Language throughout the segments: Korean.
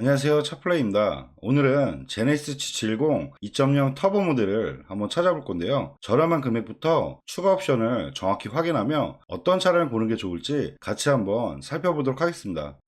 안녕하세요 차플레이입니다. 오늘은 제네시스 G70 2.0 터보 모델을 한번 찾아볼 건데요. 저렴한 금액부터 추가 옵션을 정확히 확인하며 어떤 차량을 보는 게 좋을지 같이 한번 살펴보도록 하겠습니다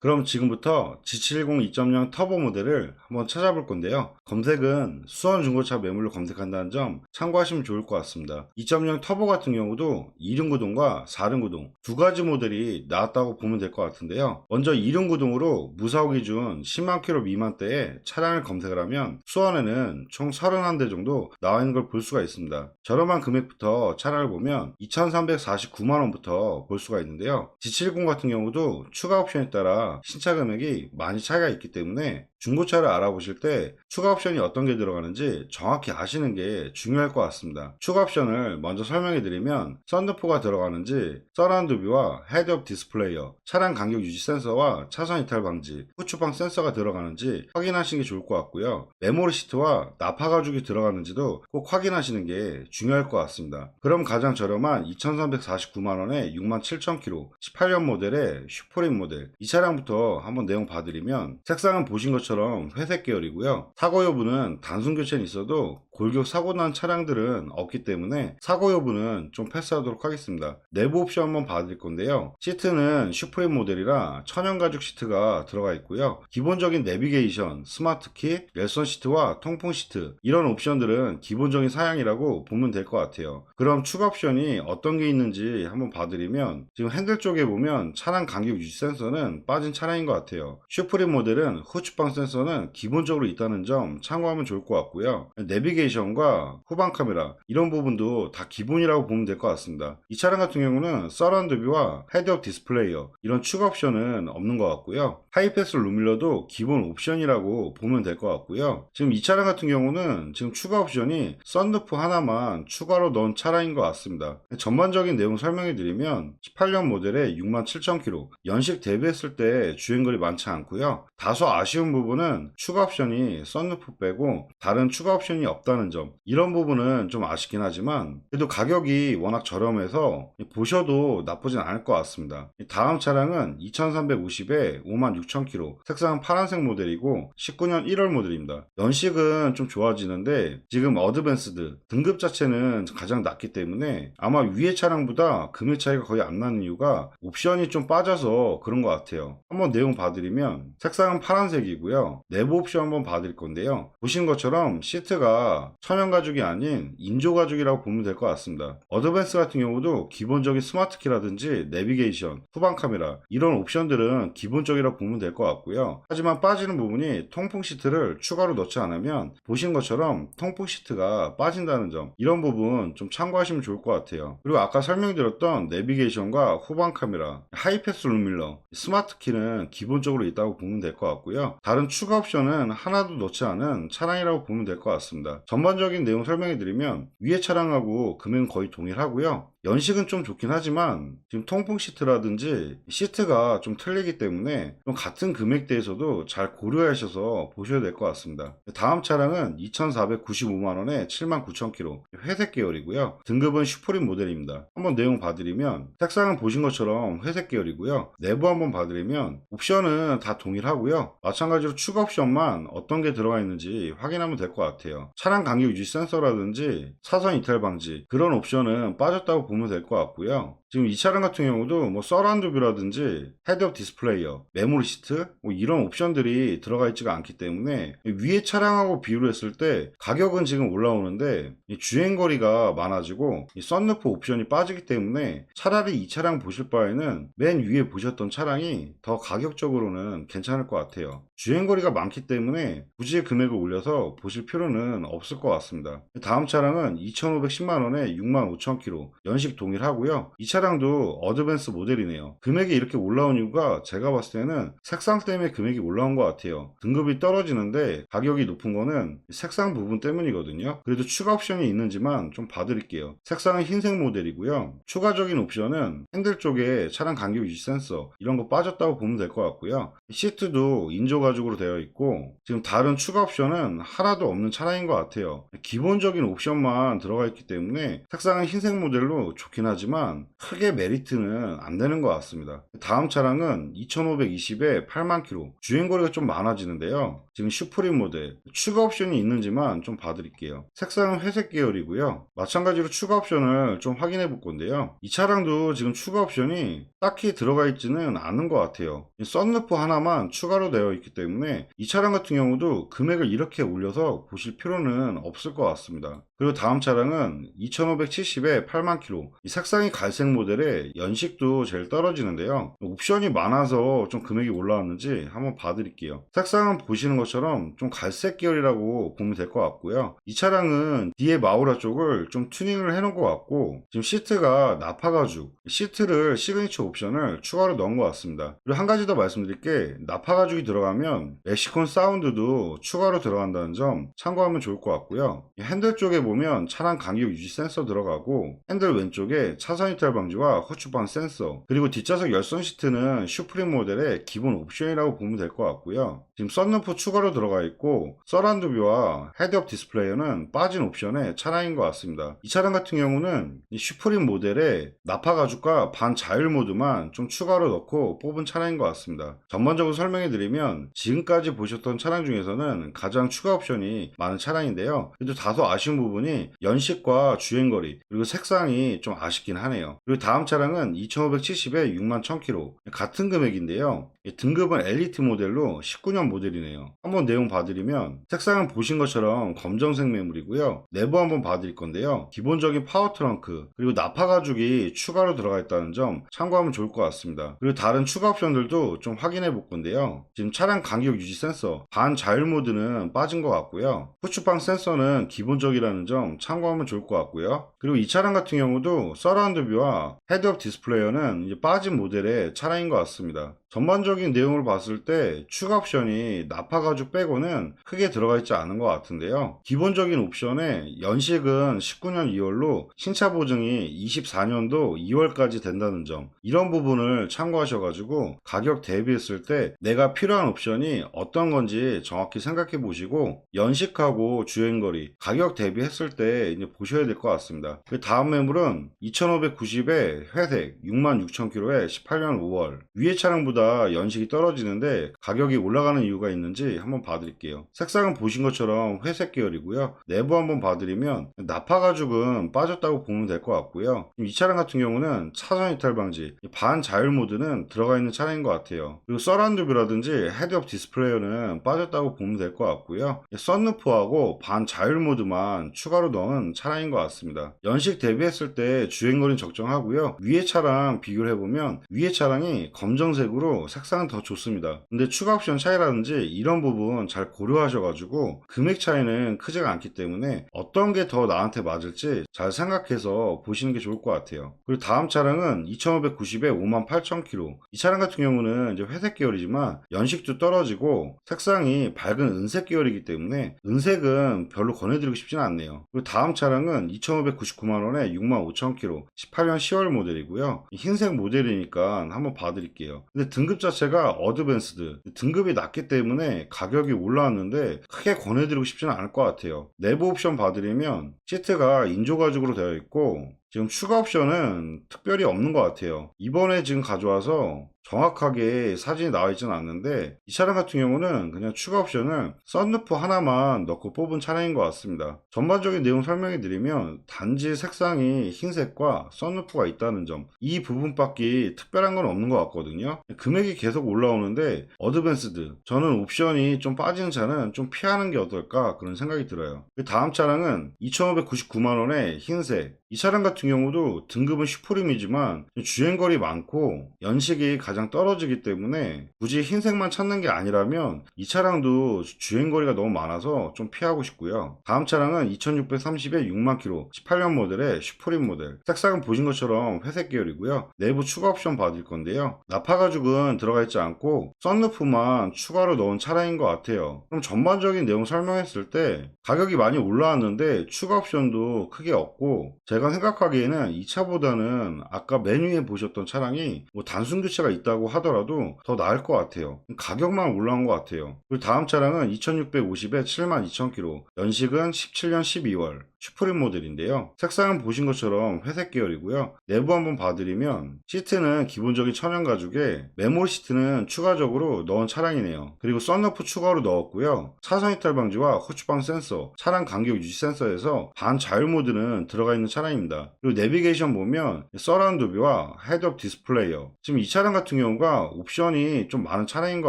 그럼 지금부터 G70 2.0 터보 모델을 한번 찾아볼 건데요. 검색은 수원 중고차 매물로 검색한다는 점 참고하시면 좋을 것 같습니다. 2.0 터보 같은 경우도 2륜 구동과 4륜 구동 두 가지 모델이 나왔다고 보면 될 것 같은데요. 먼저 2륜 구동으로 무사고 기준 10만 킬로 미만대의 차량을 검색을 하면 수원에는 총 31대 정도 나와 있는 걸 볼 수가 있습니다. 저렴한 금액부터 차량을 보면 2,349만 원부터 볼 수가 있는데요. G70 같은 경우도 추가 옵션에 따라 신차 금액이 많이 차이가 있기 때문에 중고차를 알아보실 때 추가 옵션이 어떤 게 들어가는지 정확히 아시는 게 중요할 것 같습니다. 추가 옵션을 먼저 설명해 드리면 썬루프가 들어가는지 서라운드 뷰와 헤드업 디스플레이어, 차량 간격 유지 센서와 차선 이탈 방지, 후추방 센서가 들어가는지 확인하시는 게 좋을 것 같고요. 메모리 시트와 나파 가죽이 들어가는지도 꼭 확인하시는 게 중요할 것 같습니다. 그럼 가장 저렴한 2,349만 원에 67,000km, 18년 모델의 슈프림 모델 이 차량 부터 한번 내용 봐드리면 색상은 보신 것처럼 회색 계열이고요. 사고 여부는 단순 교체는 있어도 골격 사고 난 차량들은 없기 때문에 사고 여부는 좀 패스하도록 하겠습니다. 내부 옵션 한번 봐드릴 건데요. 시트는 슈프림 모델이라 천연 가죽 시트가 들어가 있고요. 기본적인 내비게이션, 스마트 키, 레선 시트와 통풍 시트 이런 옵션들은 기본적인 사양이라고 보면 될 것 같아요. 그럼 추가 옵션이 어떤 게 있는지 한번 봐드리면 지금 핸들 쪽에 보면 차량 간격 유지 센서는 빠진 차량인 것 같아요. 슈프림 모델은 후추방 센서는 기본적으로 있다는 점 참고하면 좋을 것 같고요. 내비게이션 과 후방 카메라 이런 부분도 다 기본이라고 보면 될 것 같습니다. 이 차량 같은 경우는 서라운드 뷰와 헤드업 디스플레이어 이런 추가 옵션은 없는 것 같고요. 하이패스 루밀러도 기본 옵션이라고 보면 될 것 같고요. 지금 이 차량 같은 경우는 지금 추가 옵션이 썬루프 하나만 추가로 넣은 차량인 것 같습니다. 전반적인 내용 설명해 드리면 18년 모델에 67,000km 연식 대비했을 때 주행거리 많지 않고요. 다소 아쉬운 부분은 추가 옵션이 썬루프 빼고 다른 추가 옵션이 없다 는 점 이런 부분은 좀 아쉽긴 하지만 그래도 가격이 워낙 저렴해서 보셔도 나쁘진 않을 것 같습니다. 다음 차량은 2350에 56,000km 색상은 파란색 모델이고 19년 1월 모델입니다. 연식은 좀 좋아지는데 지금 어드밴스드 등급 자체는 가장 낮기 때문에 아마 위의 차량보다 금액 차이가 거의 안 나는 이유가 옵션이 좀 빠져서 그런 것 같아요. 한번 내용 봐드리면 색상은 파란색이고요. 내부 옵션 한번 봐드릴 건데요. 보신 것처럼 시트가 천연 가죽이 아닌 인조 가죽이라고 보면 될 것 같습니다. 어드밴스 같은 경우도 기본적인 스마트 키라든지 내비게이션, 후방 카메라 이런 옵션들은 기본적이라고 보면 될 것 같고요. 하지만 빠지는 부분이 통풍 시트를 추가로 넣지 않으면 보신 것처럼 통풍 시트가 빠진다는 점 이런 부분 좀 참고하시면 좋을 것 같아요. 그리고 아까 설명드렸던 내비게이션과 후방 카메라, 하이패스 룸밀러, 스마트 키는 기본적으로 있다고 보면 될 것 같고요. 다른 추가 옵션은 하나도 넣지 않은 차량이라고 보면 될 것 같습니다. 전반적인 내용 설명해 드리면 위에 차량하고 금액은 거의 동일하고요. 연식은 좀 좋긴 하지만 지금 통풍 시트라든지 시트가 좀 틀리기 때문에 좀 같은 금액대에서도 잘 고려하셔서 보셔야 될 것 같습니다. 다음 차량은 2,495만원에 79,000km 회색 계열이고요. 등급은 슈프림 모델입니다. 한번 내용 봐드리면 색상은 보신 것처럼 회색 계열이고요. 내부 한번 봐드리면 옵션은 다 동일하고요. 마찬가지로 추가 옵션만 어떤 게 들어가 있는지 확인하면 될 것 같아요. 차량 간격 유지 센서라든지 사선 이탈 방지 그런 옵션은 빠졌다고 보면 될 것 같고요. 지금 이 차량 같은 경우도 뭐 서라운드 뷰라든지 헤드업 디스플레이어, 메모리 시트 뭐 이런 옵션들이 들어가 있지가 않기 때문에 위에 차량하고 비교를 했을 때 가격은 지금 올라오는데 주행 거리가 많아지고 이 썬루프 옵션이 빠지기 때문에 차라리 이 차량 보실 바에는 맨 위에 보셨던 차량이 더 가격적으로는 괜찮을 것 같아요. 주행 거리가 많기 때문에 굳이 금액을 올려서 보실 필요는 없을 것 같습니다. 다음 차량은 2,510만원에 65,000km 연식 동일하고요. 이 차량 도 어드밴스 모델이네요. 금액이 이렇게 올라온 이유가 제가 봤을 때는 색상 때문에 금액이 올라온 것 같아요. 등급이 떨어지는데 가격이 높은 거는 색상 부분 때문이거든요. 그래도 추가 옵션이 있는지만 좀 봐드릴게요. 색상은 흰색 모델이고요. 추가적인 옵션은 핸들 쪽에 차량 간격 유지 센서 이런 거 빠졌다고 보면 될 것 같고요. 시트도 인조 가죽으로 되어 있고 지금 다른 추가 옵션은 하나도 없는 차량인 것 같아요. 기본적인 옵션만 들어가 있기 때문에 색상은 흰색 모델로 좋긴 하지만 크게 메리트는 안 되는 것 같습니다. 다음 차량은 2520에 8만 킬로 주행거리가 좀 많아지는데요. 지금 슈프림 모델 추가 옵션이 있는지만 좀 봐드릴게요. 색상은 회색 계열이고요. 마찬가지로 추가 옵션을 좀 확인해 볼 건데요. 이 차량도 지금 추가 옵션이 딱히 들어가 있지는 않은 것 같아요. 이 썬루프 하나만 추가로 되어 있기 때문에 이 차량 같은 경우도 금액을 이렇게 올려서 보실 필요는 없을 것 같습니다. 그리고 다음 차량은 2570에 8만 킬로 이 색상이 갈색 모델 에 연식도 제일 떨어지는데요. 옵션이 많아서 좀 금액이 올라왔는지 한번 봐드릴게요. 색상은 보시는 것처럼 좀 갈색 계열이라고 보면 될 것 같고요. 이 차량은 뒤에 마우라 쪽을 좀 튜닝을 해놓은 것 같고 지금 시트가 나파 가죽 시트를 시그니처 옵션을 추가로 넣은 것 같습니다. 그리고 한 가지 더 말씀드릴 게 나파 가죽이 들어가면 멕시콘 사운드도 추가로 들어간다는 점 참고하면 좋을 것 같고요. 이 핸들 쪽에 보면 차량 간격 유지 센서 들어가고 핸들 왼쪽에 차선 이탈 방지 와 후추방 센서 그리고 뒷좌석 열선 시트는 슈프림 모델의 기본 옵션이라고 보면 될 것 같고요. 지금 썬루프 추가로 들어가 있고 서라운드 뷰와 헤드업 디스플레이어는 빠진 옵션의 차량인 것 같습니다. 이 차량 같은 경우는 이 슈프림 모델에 나파 가죽과 반 자율 모드만 좀 추가로 넣고 뽑은 차량인 것 같습니다. 전반적으로 설명해 드리면 지금까지 보셨던 차량 중에서는 가장 추가 옵션이 많은 차량인데요. 그래도 다소 아쉬운 부분이 연식과 주행거리 그리고 색상이 좀 아쉽긴 하네요. 그리고 다음 차량은 2570에 6만 1000km 같은 금액인데요. 이 등급은 엘리트 모델로 19년 모델이네요. 한번 내용 봐드리면 색상은 보신 것처럼 검정색 매물이고요. 내부 한번 봐드릴 건데요. 기본적인 파워 트렁크 그리고 나파 가죽이 추가로 들어가 있다는 점 참고하면 좋을 것 같습니다. 그리고 다른 추가 옵션들도 좀 확인해 볼 건데요. 지금 차량 간격 유지 센서 반 자율 모드는 빠진 것 같고요. 후추방 센서는 기본적이라는 점 참고하면 좋을 것 같고요. 그리고 이 차량 같은 경우도 서라운드 뷰와 헤드업 디스플레이어는 빠진 모델의 차량인 것 같습니다. 전반적인 내용을 봤을 때 추가 옵션이 나파 가죽 빼고는 크게 들어가 있지 않은 것 같은데요. 기본적인 옵션에 연식은 19년 2월로 신차 보증이 24년도 2월까지 된다는 점 이런 부분을 참고하셔가지고 가격 대비했을 때 내가 필요한 옵션이 어떤 건지 정확히 생각해 보시고 연식하고 주행거리 가격 대비했을 때 이제 보셔야 될 것 같습니다. 그 다음 매물은 2590에 회색 66,000km에 18년 5월 위에 차량보다 연식이 떨어지는데 가격이 올라가는 이유가 있는지 한번 봐드릴게요. 색상은 보신 것처럼 회색 계열이고요. 내부 한번 봐드리면 나파 가죽은 빠졌다고 보면 될 것 같고요. 이 차량 같은 경우는 차선 이탈 방지 반 자율 모드는 들어가 있는 차량인 것 같아요. 그리고 서라운드 뷰라든지 헤드업 디스플레이어는 빠졌다고 보면 될 것 같고요. 썬루프하고 반 자율 모드만 추가로 넣은 차량인 것 같습니다. 연식 대비했을 때 주행거리는 적정하고요. 위에 차랑 비교를 해보면 위에 차량이 검정색으로 색상은 더 좋습니다. 근데 추가 옵션 차이라든지 이런 부분 잘 고려하셔가지고 금액 차이는 크지가 않기 때문에 어떤 게 더 나한테 맞을지 잘 생각해서 보시는 게 좋을 것 같아요. 그리고 다음 차량은 2590에 58,000km. 이 차량 같은 경우는 이제 회색 계열이지만 연식도 떨어지고 색상이 밝은 은색 계열이기 때문에 은색은 별로 권해드리고 싶지는 않네요. 그리고 다음 차량은 2,599만원에 65,000km. 18년 10월 모델이고요. 흰색 모델이니까 한번 봐드릴게요. 근데 등급 자체가 어드밴스드. 등급이 낮기 때문에 가격이 올라왔는데 크게 권해드리고 싶지는 않을 것 같아요. 내부 옵션 봐드리면 시트가 인조 가죽으로 되어 있고 지금 추가 옵션은 특별히 없는 것 같아요. 이번에 지금 가져와서 정확하게 사진이 나와 있지는 않는데 이 차량 같은 경우는 그냥 추가 옵션을 썬루프 하나만 넣고 뽑은 차량인 것 같습니다. 전반적인 내용 설명해 드리면 단지 색상이 흰색과 썬루프가 있다는 점 이 부분밖에 특별한 건 없는 것 같거든요. 금액이 계속 올라오는데 어드밴스드 저는 옵션이 좀 빠지는 차는 좀 피하는 게 어떨까 그런 생각이 들어요. 그 다음 차량은 2,599만원의 흰색 이 차량 같은 경우도 등급은 슈프림이지만 주행거리 많고 연식이 가장 떨어지기 때문에 굳이 흰색만 찾는 게 아니라면 이 차량도 주행거리가 너무 많아서 좀 피하고 싶고요. 다음 차량은 2630에 6만 킬로 18년 모델의 슈프림 모델 색상은 보신 것처럼 회색 계열이고요. 내부 추가 옵션 받을 건데요. 나파 가죽은 들어가 있지 않고 썬루프만 추가로 넣은 차량인 것 같아요. 그럼 전반적인 내용 설명했을 때 가격이 많이 올라왔는데 추가 옵션도 크게 없고 제가 생각하기에는 이 차보다는 아까 메뉴에 보셨던 차량이 뭐 단순 교체가 있다고 하더라도 더 나을 것 같아요. 가격만 올라온 것 같아요. 그리고 다음 차량은 2650에 72,000km, 연식은 17년 12월. 슈프림 모델인데요. 색상은 보신 것처럼 회색 계열이고요. 내부 한번 봐드리면 시트는 기본적인 천연 가죽에 메모리 시트는 추가적으로 넣은 차량이네요. 그리고 썬루프 추가로 넣었고요. 차선 이탈 방지와 후추방 센서, 차량 간격 유지 센서에서 반 자율 모드는 들어가 있는 차량입니다. 그리고 내비게이션 보면 서라운드 뷰와 헤드업 디스플레이어. 지금 이 차량 같은 경우가 옵션이 좀 많은 차량인 것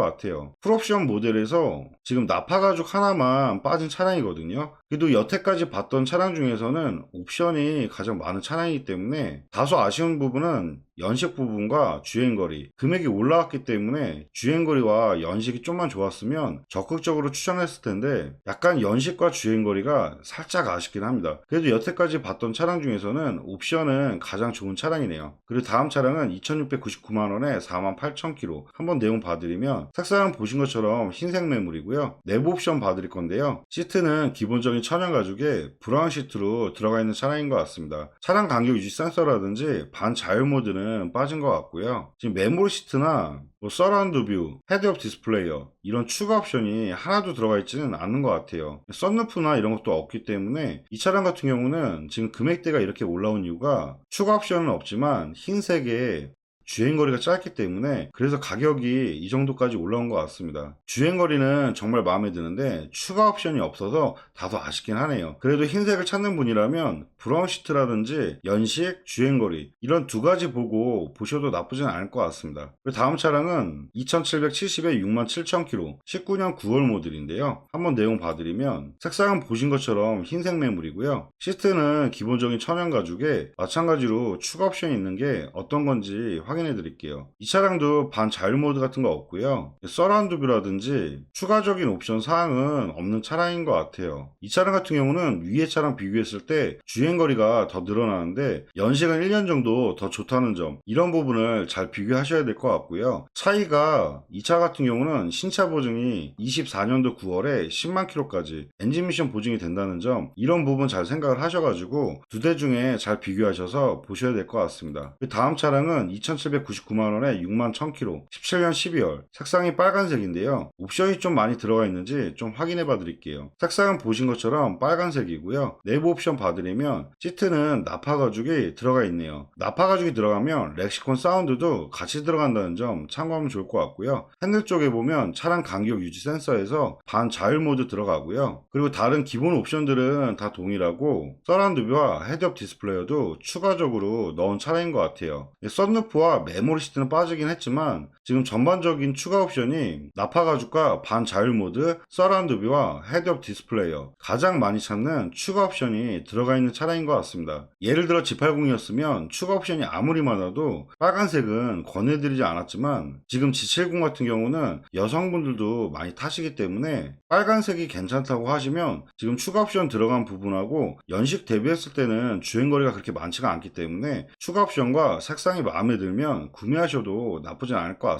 같아요. 풀옵션 모델에서 지금 나파 가죽 하나만 빠진 차량이거든요. 그래도 여태까지 봤던 차량 중에서는 옵션이 가장 많은 차량이기 때문에 다소 아쉬운 부분은 연식 부분과 주행거리, 금액이 올라왔기 때문에 주행거리와 연식이 좀만 좋았으면 적극적으로 추천했을 텐데 약간 연식과 주행거리가 살짝 아쉽긴 합니다. 그래도 여태까지 봤던 차량 중에서는 옵션은 가장 좋은 차량이네요. 그리고 다음 차량은 2699만원에 48,000km 한번 내용 봐드리면 색상은 보신 것처럼 흰색 매물이고요. 내부 옵션 봐드릴 건데요. 시트는 기본적인 천연 가죽에 브라운 시트로 들어가 있는 차량인 것 같습니다. 차량 간격 유지 센서라든지 반자율 모드는 빠진 것 같고요. 지금 메모리 시트나 뭐 서라운드 뷰, 헤드업 디스플레이어 이런 추가 옵션이 하나도 들어가 있지는 않는 것 같아요. 썬루프나 이런 것도 없기 때문에 이 차량 같은 경우는 지금 금액대가 이렇게 올라온 이유가 추가 옵션은 없지만 흰색에 주행거리가 짧기 때문에 그래서 가격이 이 정도까지 올라온 것 같습니다. 주행거리는 정말 마음에 드는데 추가 옵션이 없어서 다소 아쉽긴 하네요. 그래도 흰색을 찾는 분이라면 브라운 시트라든지 연식, 주행거리 이런 두 가지 보고 보셔도 나쁘진 않을 것 같습니다. 다음 차량은 2770에 67,000km 19년 9월 모델인데요. 한번 내용 봐드리면 색상은 보신 것처럼 흰색 매물이고요. 시트는 기본적인 천연 가죽에 마찬가지로 추가 옵션이 있는 게 어떤 건지 확인 해 드릴게요. 이 차량도 반 자율 모드 같은 거 없고요. 서라운드 뷰라든지 추가적인 옵션 사항은 없는 차량인 것 같아요. 이 차량 같은 경우는 위에 차랑 비교했을 때 주행거리가 더 늘어나는데 연식은 1년 정도 더 좋다는 점 이런 부분을 잘 비교하셔야 될 것 같고요. 차이가 이 차 같은 경우는 신차 보증이 24년도 9월에 10만 킬로까지 엔진 미션 보증이 된다는 점 이런 부분 잘 생각을 하셔가지고 두 대 중에 잘 비교하셔서 보셔야 될 것 같습니다. 그 다음 차량은 2,799만원에 6만 1000km 17년 12월 색상이 빨간색인데요. 옵션이 좀 많이 들어가 있는지 좀 확인해 봐 드릴게요. 색상은 보신 것처럼 빨간색이고요. 내부 옵션 봐드리면 시트는 나파 가죽이 들어가 있네요. 나파 가죽이 들어가면 렉시콘 사운드도 같이 들어간다는 점 참고하면 좋을 것 같고요. 핸들 쪽에 보면 차량 간격 유지 센서에서 반 자율 모드 들어가고요. 그리고 다른 기본 옵션들은 다 동일하고 서라운드 뷰와 헤드업 디스플레이어도 추가적으로 넣은 차량인 것 같아요. 썬루프와 메모리 시트는 빠지긴 했지만 지금 전반적인 추가 옵션이 나파 가죽과 반 자율 모드, 서라운드 뷰와 헤드업 디스플레이어 가장 많이 찾는 추가 옵션이 들어가 있는 차량인 것 같습니다. 예를 들어 G80이었으면 추가 옵션이 아무리 많아도 빨간색은 권해드리지 않았지만 지금 G70 같은 경우는 여성분들도 많이 타시기 때문에 빨간색이 괜찮다고 하시면 지금 추가 옵션 들어간 부분하고 연식 대비했을 때는 주행거리가 그렇게 많지가 않기 때문에 추가 옵션과 색상이 마음에 들면 구매하셔도 나쁘진 않을 것 같습니다.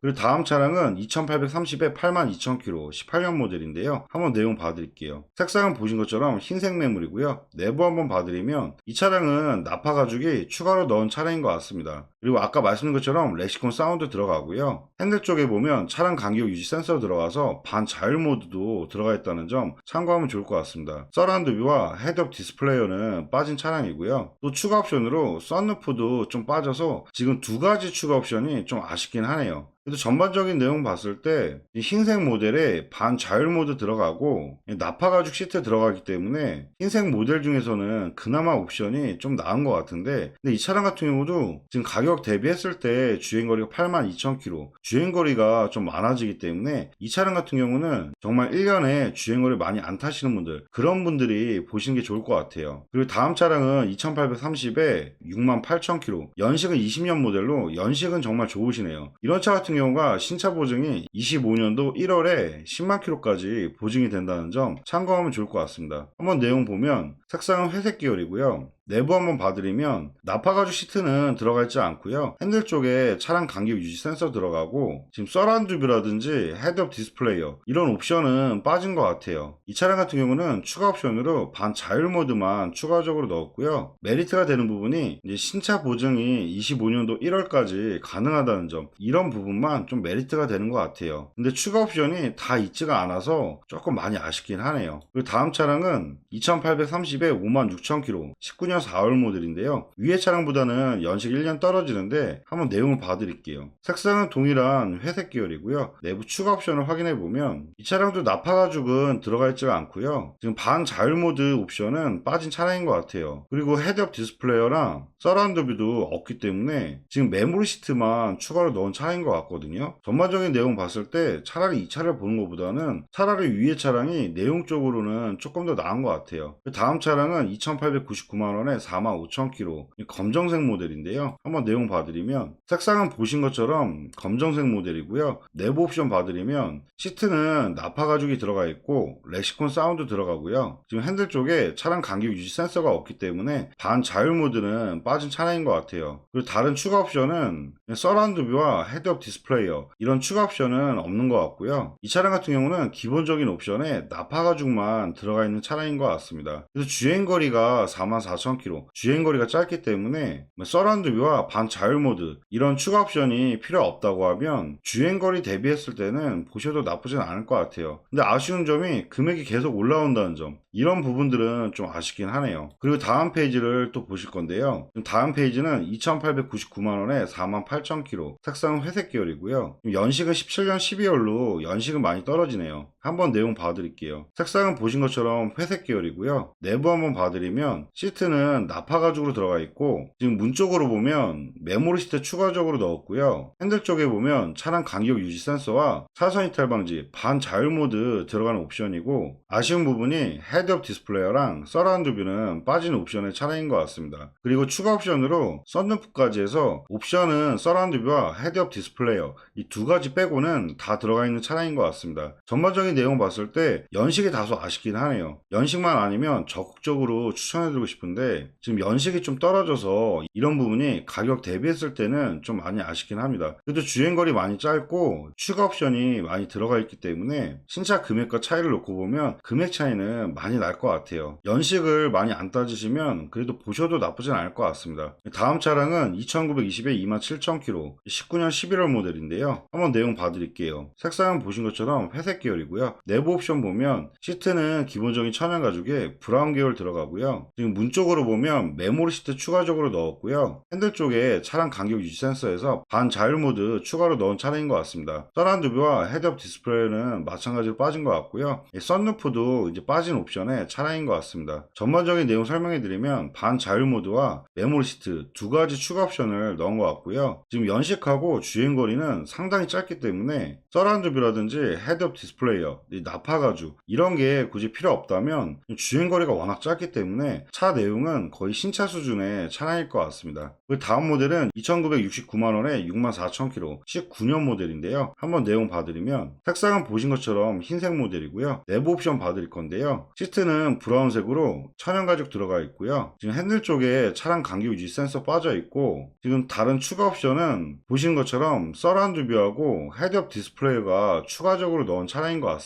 그리고 다음 차량은 2830에 82,000km 18년 모델인데요. 한번 내용 봐드릴게요. 색상은 보신 것처럼 흰색 매물이고요. 내부 한번 봐드리면 이 차량은 나파 가죽이 추가로 넣은 차량인 것 같습니다. 그리고 아까 말씀드린 것처럼 렉시콘 사운드 들어가고요. 핸들 쪽에 보면 차량 간격 유지 센서 들어가서 반 자율 모드도 들어가 있다는 점 참고하면 좋을 것 같습니다. 서라운드 뷰와 헤드업 디스플레이어는 빠진 차량이고요. 또 추가 옵션으로 썬루프도 좀 빠져서 지금 두 가지 추가 옵션이 좀 아쉽긴 하네요. 그래도 전반적인 내용 봤을 때 이 흰색 모델에 반 자율 모드 들어가고 나파 가죽 시트 들어가기 때문에 흰색 모델 중에서는 그나마 옵션이 좀 나은 것 같은데 근데 이 차량 같은 경우도 지금 가격 대비했을 때 주행거리가 82,000km 주행거리가 좀 많아지기 때문에 이 차량 같은 경우는 정말 1년에 주행거리 많이 안 타시는 분들 그런 분들이 보시는 게 좋을 것 같아요. 그리고 다음 차량은 2830에 68,000km 연식은 20년 모델로 연식은 정말 좋으시네요. 이런 차 같은 경우 가 신차 보증이 25년도 1월에 10만 킬로까지 보증이 된다는 점 참고하면 좋을 것 같습니다. 한번 내용 보면 색상은 회색 계열이고요. 내부 한번 봐드리면 나파 가죽 시트는 들어가 있지 않고요. 핸들 쪽에 차량 간격 유지 센서 들어가고 지금 서라운드 뷰라든지 헤드업 디스플레이어 이런 옵션은 빠진 것 같아요. 이 차량 같은 경우는 추가 옵션으로 반 자율 모드만 추가적으로 넣었고요. 메리트가 되는 부분이 신차 보증이 25년도 1월까지 가능하다는 점 이런 부분만 좀 메리트가 되는 것 같아요. 근데 추가 옵션이 다 있지가 않아서 조금 많이 아쉽긴 하네요. 그리고 다음 차량은 2830에 56,000km 19년 4월 모델인데요. 위에 차량보다는 연식 1년 떨어지는데 한번 내용을 봐드릴게요. 색상은 동일한 회색 계열이고요. 내부 추가 옵션을 확인해 보면 이 차량도 나파 가죽은 들어가 있지가 않고요. 지금 반 자율 모드 옵션은 빠진 차량인 것 같아요. 그리고 헤드업 디스플레이어랑 서라운드 뷰도 없기 때문에 지금 메모리 시트만 추가로 넣은 차량인 것 같거든요. 전반적인 내용 봤을 때 차라리 이 차를 보는 것보다는 차라리 위에 차량이 내용적으로는 조금 더 나은 것 같아요. 그 다음 차량은 2,899만 원에 45,000km 검정색 모델인데요. 한번 내용 봐드리면 색상은 보신 것처럼 검정색 모델이고요. 내부 옵션 봐드리면 시트는 나파 가죽이 들어가 있고 렉시콘 사운드 들어가고요. 지금 핸들 쪽에 차량 간격 유지 센서가 없기 때문에 반 자율 모드는 빠진 차량인 것 같아요. 그리고 다른 추가 옵션은 서라운드 뷰와 헤드업 디스플레이어 이런 추가 옵션은 없는 것 같고요. 이 차량 같은 경우는 기본적인 옵션에 나파 가죽만 들어가 있는 차량인 것 같습니다. 그래서 주행 거리가 44,000km, 주행 거리가 짧기 때문에 서라운드 뷰와 반 자율 모드 이런 추가 옵션이 필요 없다고 하면 주행 거리 대비했을 때는 보셔도 나쁘진 않을 것 같아요. 근데 아쉬운 점이 금액이 계속 올라온다는 점 이런 부분들은 좀 아쉽긴 하네요. 그리고 다음 페이지를 또 보실 건데요. 다음 페이지는 2,899만원에 48,000km 색상은 회색 계열이고요. 연식은 17년 12월로 연식은 많이 떨어지네요. 한번 내용 봐드릴게요. 색상은 보신 것처럼 회색 계열이고요. 내부 한번 봐드리면 시트는 나파 가죽으로 들어가 있고 지금 문 쪽으로 보면 메모리 시트 추가적으로 넣었고요. 핸들 쪽에 보면 차량 간격 유지 센서와 사선 이탈 방지 반 자율 모드 들어가는 옵션이고 아쉬운 부분이 헤드업 디스플레이어랑 서라운드 뷰는 빠진 옵션의 차량인 것 같습니다. 그리고 추가 옵션으로 썬루프까지 해서 옵션은 서라운드 뷰와 헤드업 디스플레이어 이 두 가지 빼고는 다 들어가 있는 차량인 것 같습니다. 전반적인 내용 봤을 때 연식이 다소 아쉽긴 하네요. 연식만 아니면 적극적으로 추천해드리고 싶은데 지금 연식이 좀 떨어져서 이런 부분이 가격 대비했을 때는 좀 많이 아쉽긴 합니다. 그래도 주행거리 많이 짧고 추가 옵션이 많이 들어가 있기 때문에 신차 금액과 차이를 놓고 보면 금액 차이는 많이 날 것 같아요. 연식을 많이 안 따지시면 그래도 보셔도 나쁘진 않을 것 같습니다. 다음 차량은 2920에 27,000km 19년 11월 모델인데요. 한번 내용 봐드릴게요. 색상은 보신 것처럼 회색 계열이고요. 내부 옵션 보면 시트는 기본적인 천연 가죽에 브라운 계열 들어가고요. 지금 문 쪽으로 보면 메모리 시트 추가적으로 넣었고요. 핸들 쪽에 차량 간격 유지 센서에서 반 자율 모드 추가로 넣은 차량인 것 같습니다. 뷰와 헤드업 디스플레이는 마찬가지로 빠진 것 같고요. 이 썬루프도 이제 빠진 옵션의 차량인 것 같습니다. 전반적인 내용 설명해 드리면 반 자율 모드와 메모리 시트 두 가지 추가 옵션을 넣은 것 같고요. 지금 연식하고 주행 거리는 상당히 짧기 때문에 서라운드 뷰라든지 헤드업 디스플레이 어, 이 나파 가죽 이런 게 굳이 필요 없다면 주행 거리가 워낙 짧기 때문에 차 내용은 거의 신차 수준의 차량일 것 같습니다. 그 다음 모델은 2,969만 원에 64,000km 19년 모델인데요. 한번 내용 봐드리면 색상은 보신 것처럼 흰색 모델이고요. 내부 옵션 봐드릴 건데요. 시트는 브라운색으로 천연 가죽 들어가 있고요. 지금 핸들 쪽에 차량 간격 유지 센서 빠져 있고 지금 다른 추가 옵션은 보신 것처럼 서라운드 뷰하고 헤드업 디스플레이가 추가적으로 넣은 차량인 것 같습니다.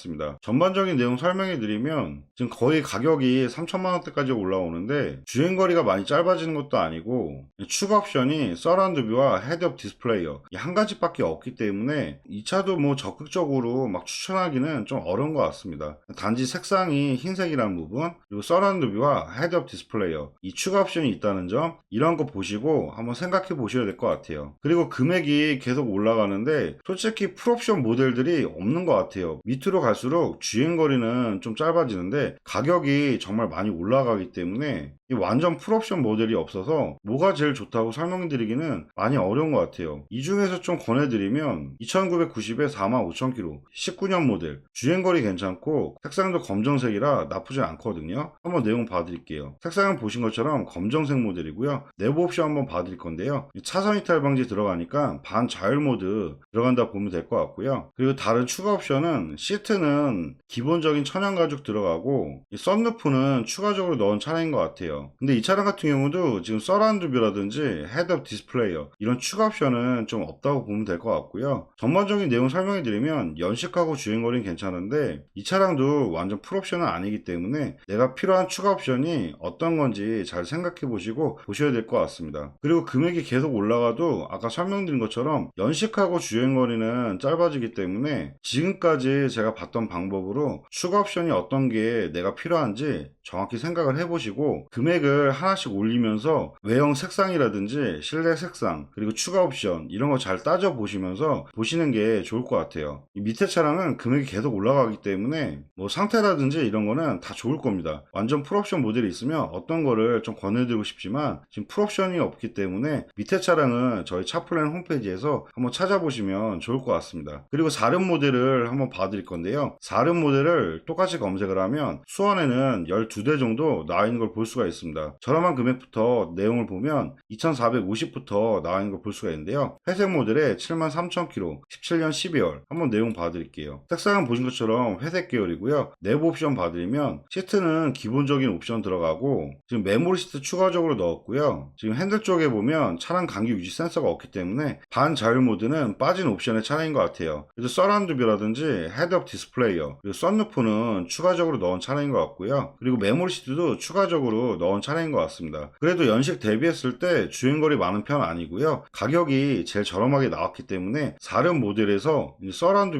전반적인 내용 설명해 드리면 지금 거의 가격이 3천만 원대까지 올라오는데 주행 거리가 많이 짧아지는 것도 아니고 추가 옵션이 서라운드 뷰와 헤드업 디스플레이어 이한 가지밖에 없기 때문에 이 차도 뭐 적극적으로 막 추천하기는 좀 어려운 것 같습니다. 단지 색상이 흰색이라는 부분 그리고 서라운드 뷰와 헤드업 디스플레이어 이 추가 옵션이 있다는 점 이런 거 보시고 한번 생각해 보셔야 될 것 같아요. 그리고 금액이 계속 올라가는데 솔직히 풀옵션 모델들이 없는 것 같아요. 밑으로 갈수록 주행 거리는 좀 짧아지는데 가격이 정말 많이 올라가기 때문에 이 완전 풀옵션 모델이 없어서 뭐가 제일 좋다고 설명드리기는 많이 어려운 것 같아요. 이 중에서 좀 권해드리면 2990에 45,000km 19년 모델 주행거리 괜찮고 색상도 검정색이라 나쁘지 않거든요. 한번 내용 봐드릴게요. 색상은 보신 것처럼 검정색 모델이고요. 내부 옵션 한번 봐드릴 건데요. 차선 이탈 방지 들어가니까 반 자율 모드 들어간다 보면 될 것 같고요. 그리고 다른 추가 옵션은 시트는 기본적인 천연 가죽 들어가고 이 썬루프는 추가적으로 넣은 차량인 것 같아요. 근데 이 차량 같은 경우도 지금 서라운드 뷰라든지 헤드업 디스플레이어 이런 추가 옵션은 좀 없다고 보면 될 것 같고요. 전반적인 내용 설명해 드리면 연식하고 주행거리는 괜찮은데 이 차량도 완전 풀옵션은 아니기 때문에 내가 필요한 추가 옵션이 어떤 건지 잘 생각해 보시고 보셔야 될 것 같습니다. 그리고 금액이 계속 올라가도 아까 설명드린 것처럼 연식하고 주행거리는 짧아지기 때문에 지금까지 제가 봤던 방법으로 추가 옵션이 어떤 게 내가 필요한지 정확히 생각을 해보시고 금액 을 하나씩 올리면서 외형 색상이라든지 실내 색상 그리고 추가 옵션 이런 거 잘 따져 보시면서 보시는 게 좋을 것 같아요. 이 밑에 차량은 금액이 계속 올라가기 때문에 뭐 상태라든지 이런 거는 다 좋을 겁니다. 완전 풀옵션 모델이 있으면 어떤 거를 좀 권해드리고 싶지만 지금 풀옵션이 없기 때문에 밑에 차량은 저희 차플랜 홈페이지에서 한번 찾아보시면 좋을 것 같습니다. 그리고 4륜 모델을 한번 봐드릴 건데요. 4륜 모델을 똑같이 검색을 하면 수원에는 12대 정도 나와 있는 걸 볼 수가 있습니다. 저렴한 금액부터 내용을 보면 2450부터 나와 있는 걸 볼 수가 있는데요. 회색 모델에 73,000km, 17년 12월 한번 내용 봐드릴게요. 색상은 보신 것처럼 회색 계열이고요. 내부 옵션 봐드리면 시트는 기본적인 옵션 들어가고 지금 메모리 시트 추가적으로 넣었고요. 지금 핸들 쪽에 보면 차량 간격 유지 센서가 없기 때문에 반자율 모드는 빠진 옵션의 차량인 것 같아요. 그래서 서라운드 뷰라든지 헤드업 디스플레이어 그리고 썬루프는 추가적으로 넣은 차량인 것 같고요. 그리고 메모리 시트도 추가적으로 넣은 차량인 것 같습니다. 그래도 연식 대비했을 때 주행거리 많은 편 아니고요. 가격이 제일 저렴하게 나왔기 때문에 4륜 모델에서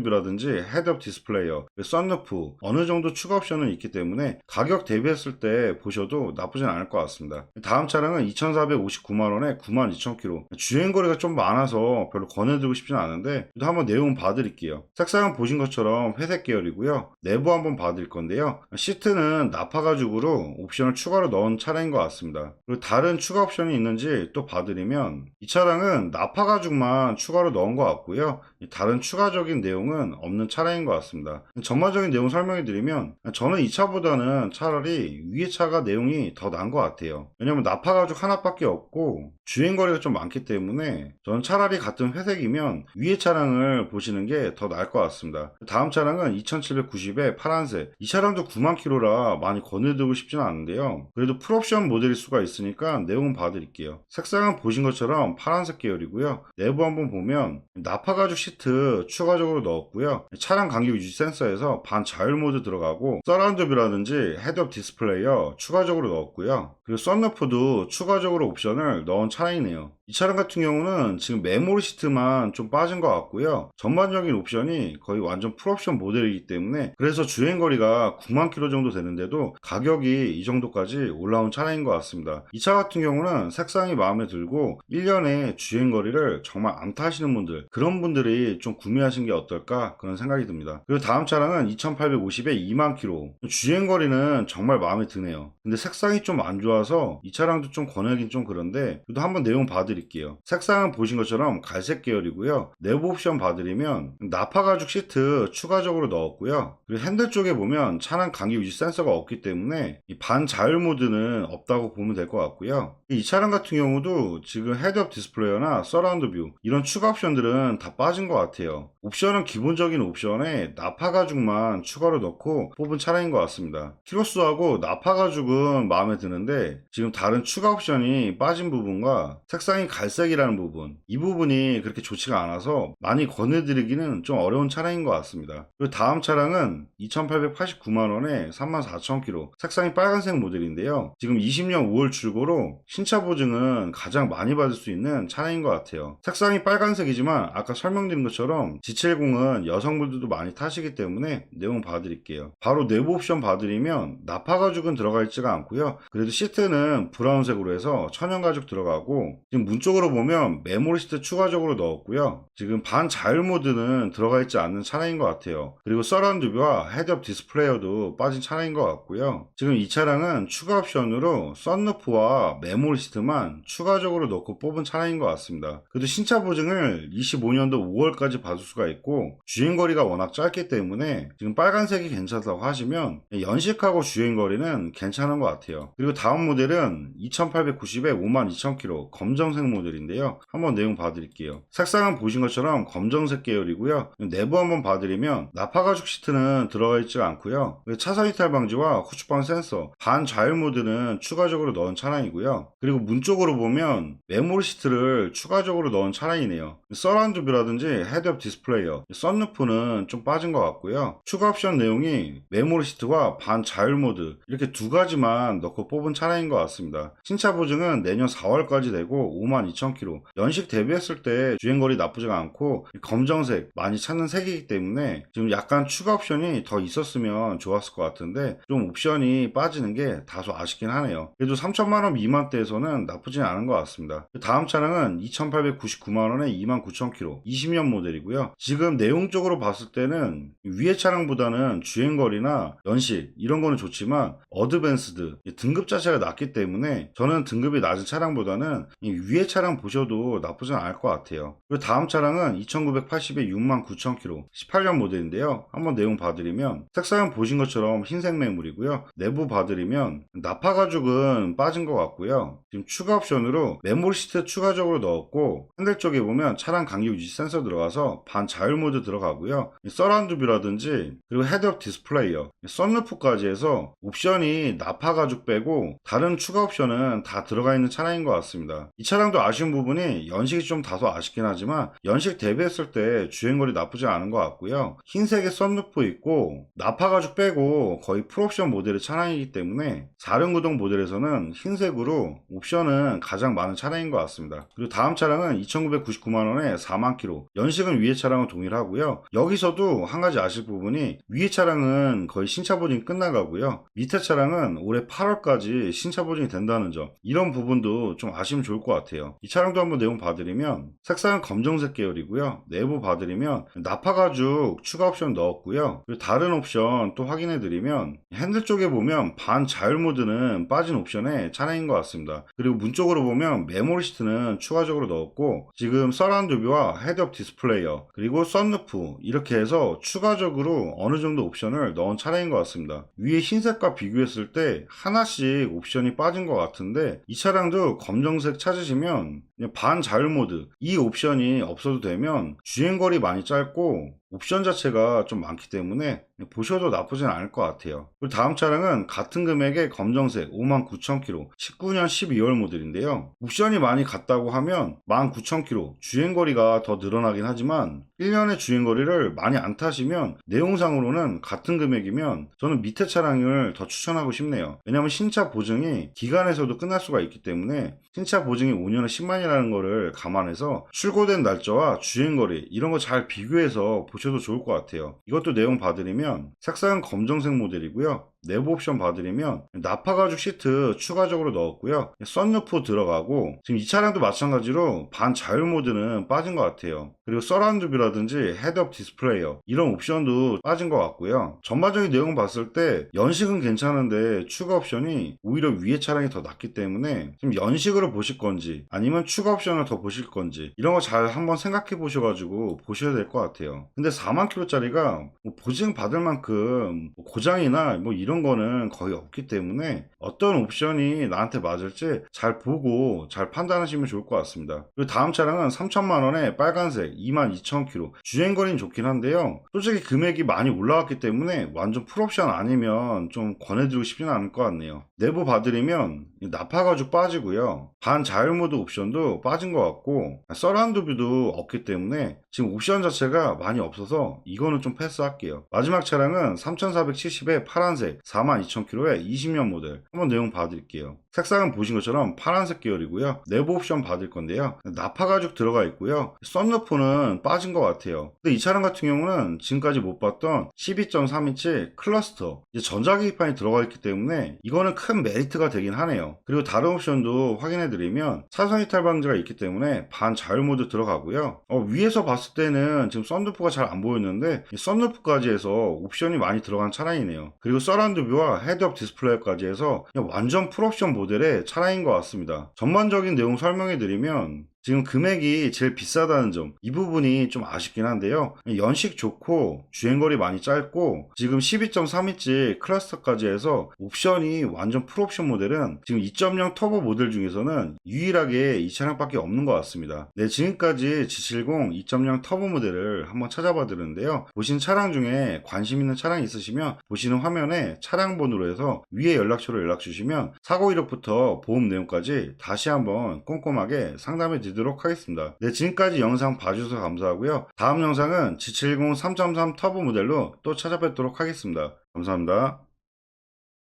뷰라든지 헤드업 디스플레이어, 썬루프 어느 정도 추가 옵션은 있기 때문에 가격 대비했을 때 보셔도 나쁘진 않을 것 같습니다. 다음 차량은 2,459만원에 92,000km 주행거리가 좀 많아서 별로 권해드리고 싶진 않은데 또 한번 내용 봐드릴게요. 색상은 보신 것처럼 회색 계열이고요. 내부 한번 봐드릴 건데요. 시트는 나파 가죽으로 옵션을 추가로 넣은 차량인 것 같습니다. 그리고 다른 추가 옵션이 있는지 또 봐드리면 이 차량은 나파 가죽만 추가로 넣은 것 같고요. 이 다른 추가적인 내용은 없는 차량인 것 같습니다. 전반적인 내용 설명해 드리면 저는 이 차보다는 차라리 위에 차가 내용이 더 나은 것 같아요. 왜냐면 나파 가죽 하나밖에 없고 주행 거리가 좀 많기 때문에 저는 차라리 같은 회색이면 위에 차량을 보시는 게 더 나을 것 같습니다. 다음 차량은 2790의 파란색. 이 차량도 9만 킬로라 많이 권해드리고 싶지는 않은데요. 그래도 풀옵션 모델일 수가 있으니까 내용은 봐드릴게요. 색상은 보신 것처럼 파란색 계열이고요. 내부 한번 보면 나파 가죽 시트 추가적으로 넣었고요. 차량 간격 유지 센서에서 반 자율 모드 들어가고 서라운드 뷰라든지 헤드업 디스플레이어 추가적으로 넣었고요. 그리고 썬루프도 추가적으로 옵션을 넣은 차량이네요. 이 차량 같은 경우는 지금 메모리 시트만 좀 빠진 것 같고요. 전반적인 옵션이 거의 완전 풀옵션 모델이기 때문에 그래서 주행거리가 9만 킬로 정도 되는데도 가격이 이 정도까지 올라온 차량인 것 같습니다. 이 차 같은 경우는 색상이 마음에 들고 1년에 주행거리를 정말 안 타시는 분들 그런 분들이 좀 구매하신 게 어떨까 그런 생각이 듭니다. 그리고 다음 차량은 2850에 2만 킬로 주행거리는 정말 마음에 드네요. 근데 색상이 좀 안 좋아 서 이 차량도 좀 권하긴 좀 그런데 그래도 한번 내용 봐드릴게요. 색상은 보신 것처럼 갈색 계열이고요. 내부 옵션 봐드리면 나파 가죽 시트 추가적으로 넣었고요. 그리고 핸들 쪽에 보면 차량 간격 유지 센서가 없기 때문에 이 반자율 모드는 없다고 보면 될 것 같고요. 이 차량 같은 경우도 지금 헤드업 디스플레이어나 서라운드 뷰 이런 추가 옵션들은 다 빠진 것 같아요. 옵션은 기본적인 옵션에 나파 가죽만 추가로 넣고 뽑은 차량인 것 같습니다. 키로수하고 나파 가죽은 마음에 드는데 지금 다른 추가 옵션이 빠진 부분과 색상이 갈색이라는 부분 이 부분이 그렇게 좋지가 않아서 많이 권해드리기는 좀 어려운 차량인 것 같습니다. 그리고 다음 차량은 2889만원에 34,000km 색상이 빨간색 모델인데요. 지금 20년 5월 출고로 신차 보증은 가장 많이 받을 수 있는 차량인 것 같아요. 색상이 빨간색이지만 아까 설명드린 것처럼 G70은 여성분들도 많이 타시기 때문에 내용 봐드릴게요. 바로 내부 옵션 봐드리면 나파 가죽은 들어가 있지가 않고요. 그래도 시트 는 브라운색으로 해서 천연 가죽 들어가고 지금 문 쪽으로 보면 메모리 시트 추가적으로 넣었고요. 지금 반 자율 모드는 들어가 있지 않는 차량인 것 같아요. 그리고 서라운드 뷰와 헤드업 디스플레이어도 빠진 차량인 것 같고요. 지금 이 차량은 추가 옵션으로 썬루프와 메모리 시트만 추가적으로 넣고 뽑은 차량인 것 같습니다. 그래도 신차 보증을 25년도 5월까지 받을 수가 있고 주행거리가 워낙 짧기 때문에 지금 빨간색이 괜찮다고 하시면 연식하고 주행거리는 괜찮은 것 같아요. 그리고 다음 다음 모델은 2890에 52,000km 검정색 모델인데요. 한번 내용 봐드릴게요. 색상은 보신 것처럼 검정색 계열이고요. 내부 한번 봐드리면 나파 가죽 시트는 들어가 있지 않고요. 차선 이탈 방지와 후축방 센서, 반 자율 모드는 추가적으로 넣은 차량이고요. 그리고 문 쪽으로 보면 메모리 시트를 추가적으로 넣은 차량이네요. 서라운드 뷰라든지 헤드업 디스플레이어, 썬루프는 좀 빠진 것 같고요. 추가 옵션 내용이 메모리 시트와 반 자율 모드 이렇게 두 가지만 넣고 뽑은 차량 인 것 같습니다. 신차 보증은 내년 4월까지 되고 52,000km. 연식 대비했을 때 주행거리 나쁘지가 않고 검정색 많이 찾는 색이기 때문에 지금 약간 추가 옵션이 더 있었으면 좋았을 것 같은데 좀 옵션이 빠지는 게 다소 아쉽긴 하네요. 그래도 3천만원 미만대에서는 나쁘진 않은 것 같습니다. 그 다음 차량은 2,899만원에 29,000km 20년 모델이고요. 지금 내용적으로 봤을 때는 위에 차량보다는 주행거리나 연식 이런 거는 좋지만 어드밴스드 등급 자체가 낮기 때문에 저는 등급이 낮은 차량보다는 이 위에 차량 보셔도 나쁘진 않을 것 같아요. 그리고 다음 차량은 2980에 69,000km 18년 모델인데요. 한번 내용 봐드리면 색상은 보신 것처럼 흰색 매물이고요. 내부 봐드리면 나파 가죽은 빠진 것 같고요. 지금 추가 옵션으로 메모리 시트 추가적으로 넣었고 핸들 쪽에 보면 차량 간격 유지 센서 들어가서 반 자율 모드 들어가고요. 이 서라운드 뷰라든지 그리고 헤드업 디스플레이어, 썬루프까지 해서 옵션이 나파 가죽 빼고 다른 추가 옵션은 다 들어가 있는 차량인 것 같습니다. 이 차량도 아쉬운 부분이 연식이 좀 다소 아쉽긴 하지만 연식 대비했을 때 주행거리 나쁘지 않은 것 같고요. 흰색의 썬루프 있고 나파 가죽 빼고 거의 풀옵션 모델의 차량이기 때문에 4륜 구동 모델에서는 흰색으로 옵션은 가장 많은 차량인 것 같습니다. 그리고 다음 차량은 2,999만원에 4만 km 연식은 위에 차량은 동일하고요. 여기서도 한 가지 아실 부분이 위에 차량은 거의 신차 보증이 끝나가고요. 밑에 차량은 올해 8월까지 신차 보증이 된다는 점 이런 부분도 좀 아시면 좋을 것 같아요. 이 차량도 한번 내용 봐드리면 색상은 검정색 계열이고요. 내부 봐드리면 나파 가죽 추가 옵션 넣었고요. 그리고 다른 옵션 또 확인해 드리면 핸들 쪽에 보면 반 자율 모드는 빠진 옵션의 차량인 것 같습니다. 그리고 문 쪽으로 보면 메모리 시트는 추가적으로 넣었고 지금 서라운드 뷰와 헤드업 디스플레이어 그리고 썬루프 이렇게 해서 추가적으로 어느 정도 옵션을 넣은 차량인 것 같습니다. 위에 흰색과 비교했을 때 하나씩 옵션 이 빠진 것 같은데 이 차량도 검정색 찾으시면 반자율 모드 이 옵션이 없어도 되면 주행거리 많이 짧고 옵션 자체가 좀 많기 때문에 보셔도 나쁘진 않을 것 같아요. 다음 차량은 같은 금액의 검정색 59,000km 19년 12월 모델인데요. 옵션이 많이 같다고 하면 19,000km 주행거리가 더 늘어나긴 하지만 1년의 주행거리를 많이 안 타시면 내용상으로는 같은 금액이면 저는 밑에 차량을 더 추천하고 싶네요. 왜냐하면 신차 보증이 기간에서도 끝날 수가 있기 때문에 신차 보증이 5년에 10만이라 는 거를 감안해서 출고된 날짜와 주행거리 이런 거 잘 비교해서 보셔도 좋을 것 같아요. 이것도 내용 봐드리면 색상은 검정색 모델이고요. 내부 옵션 봐드리면 나파 가죽 시트 추가적으로 넣었고요. 썬루프 들어가고 지금 이 차량도 마찬가지로 반 자율 모드는 빠진 것 같아요. 그리고 서라운드 뷰라든지 헤드업 디스플레이어 이런 옵션도 빠진 것 같고요. 전반적인 내용 봤을 때 연식은 괜찮은데 추가 옵션이 오히려 위에 차량이 더 낫기 때문에 지금 연식으로 보실 건지 아니면 추가 옵션을 더 보실 건지 이런 거 잘 한번 생각해 보셔가지고 보셔야 될 것 같아요. 근데 4만 킬로짜리가 뭐 보증 받을 만큼 뭐 고장이나 뭐 이런 이런 거는 거의 없기 때문에 어떤 옵션이 나한테 맞을지 잘 보고 잘 판단하시면 좋을 것 같습니다. 그리고 다음 차량은 3천만 원에 빨간색 22,000km 주행거리는 좋긴 한데요. 솔직히 금액이 많이 올라왔기 때문에 완전 풀옵션 아니면 좀 권해드리고 싶지는 않을 것 같네요. 내부 봐드리면 나파 가죽 빠지고요. 반 자율 모드 옵션도 빠진 것 같고 서라운드 뷰도 없기 때문에 지금 옵션 자체가 많이 없어서 이거는 좀 패스할게요. 마지막 차량은 3470에 파란색 42,000km의 20년 모델 한번 내용 봐드릴게요. 색상은 보신 것처럼 파란색 계열이고요. 내부 옵션 받을 건데요. 나파 가죽 들어가 있고요. 썬루프는 빠진 것 같아요. 근데 이 차량 같은 경우는 지금까지 못 봤던 12.3인치 클러스터 전자기기판이 들어가 있기 때문에 이거는 큰 메리트가 되긴 하네요. 그리고 다른 옵션도 확인해드리면 차선 이탈 방지가 있기 때문에 반 자율 모드 들어가고요. 어, 위에서 봤을 때는 지금 썬루프가 잘 안 보였는데 썬루프까지 해서 옵션이 많이 들어간 차량이네요. 그리고 서라운드 뷰와 헤드업 디스플레이까지 해서 완전 풀옵션 모델의 차량인 것 같습니다. 전반적인 내용 설명해 드리면 지금 금액이 제일 비싸다는 점, 이 부분이 좀 아쉽긴 한데요. 연식 좋고, 주행거리 많이 짧고, 지금 12.3인치 클러스터까지 해서 옵션이 완전 풀옵션 모델은 지금 2.0 터보 모델 중에서는 유일하게 이 차량밖에 없는 것 같습니다. 네, 지금까지 G70 2.0 터보 모델을 한번 찾아봐 드렸는데요. 보신 차량 중에 관심 있는 차량 있으시면 보시는 화면에 차량 번호로 해서 위에 연락처로 연락 주시면 사고 이력부터 보험 내용까지 다시 한번 꼼꼼하게 상담해 드리도록 하겠습니다. 네, 지금까지 영상 봐주셔서 감사하고요. 다음 영상은 G70 3.3 터보 모델로 또 찾아뵙도록 하겠습니다. 감사합니다.